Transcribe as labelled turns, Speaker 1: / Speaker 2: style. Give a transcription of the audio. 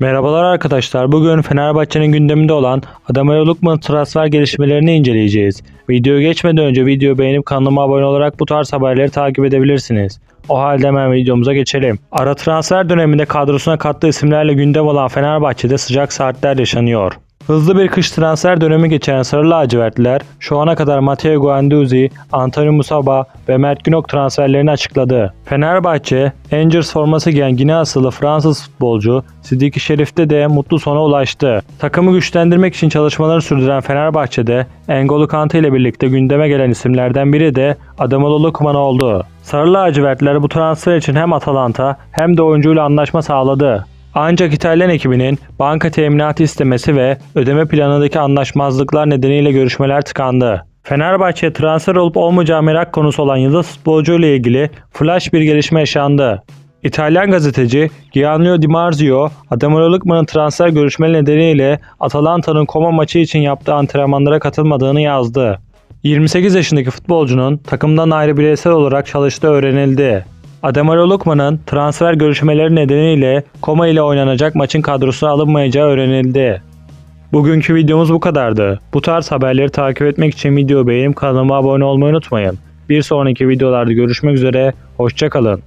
Speaker 1: Merhabalar arkadaşlar. Bugün Fenerbahçe'nin gündeminde olan Adamola Lukman transfer gelişmelerini inceleyeceğiz. Videoya geçmeden önce videoyu beğenip kanalıma abone olarak bu tarz haberleri takip edebilirsiniz. O halde hemen videomuza geçelim. Ara transfer döneminde kadrosuna kattığı isimlerle gündem olan Fenerbahçe'de sıcak saatler yaşanıyor. Hızlı bir kış transfer dönemi geçiren Sarı Lacivertliler şu ana kadar Matteo Guendouzi, Antonio Musaba ve Mert Günok transferlerini açıkladı. Fenerbahçe, Angers forması giyen Gine asıllı Fransız futbolcu Sidiki Şerif'te de mutlu sona ulaştı. Takımı güçlendirmek için çalışmaları sürdüren Fenerbahçe'de N'Golo Kante ile birlikte gündeme gelen isimlerden biri de Adamola Lookman oldu. Sarı lacivertler bu transfer için hem Atalanta hem de oyuncuyla anlaşma sağladı. Ancak İtalyan ekibinin banka teminatı istemesi ve ödeme planındaki anlaşmazlıklar nedeniyle görüşmeler tıkandı. Fenerbahçe transfer olup olmayacağı merak konusu olan yıldız futbolcu ile ilgili flash bir gelişme yaşandı. İtalyan gazeteci Gianluca Di Marzio, Adamola Lookman'ın transfer görüşmeleri nedeniyle Atalanta'nın Como maçı için yaptığı antrenmanlara katılmadığını yazdı. 28 yaşındaki futbolcunun takımdan ayrı bireysel olarak çalıştığı öğrenildi. Ademola Lookman'ın transfer görüşmeleri nedeniyle Koma ile oynanacak maçın kadrosuna alınmayacağı öğrenildi. Bugünkü videomuz bu kadardı. Bu tarz haberleri takip etmek için videoyu beğenip kanalıma abone olmayı unutmayın. Bir sonraki videolarda görüşmek üzere, hoşçakalın.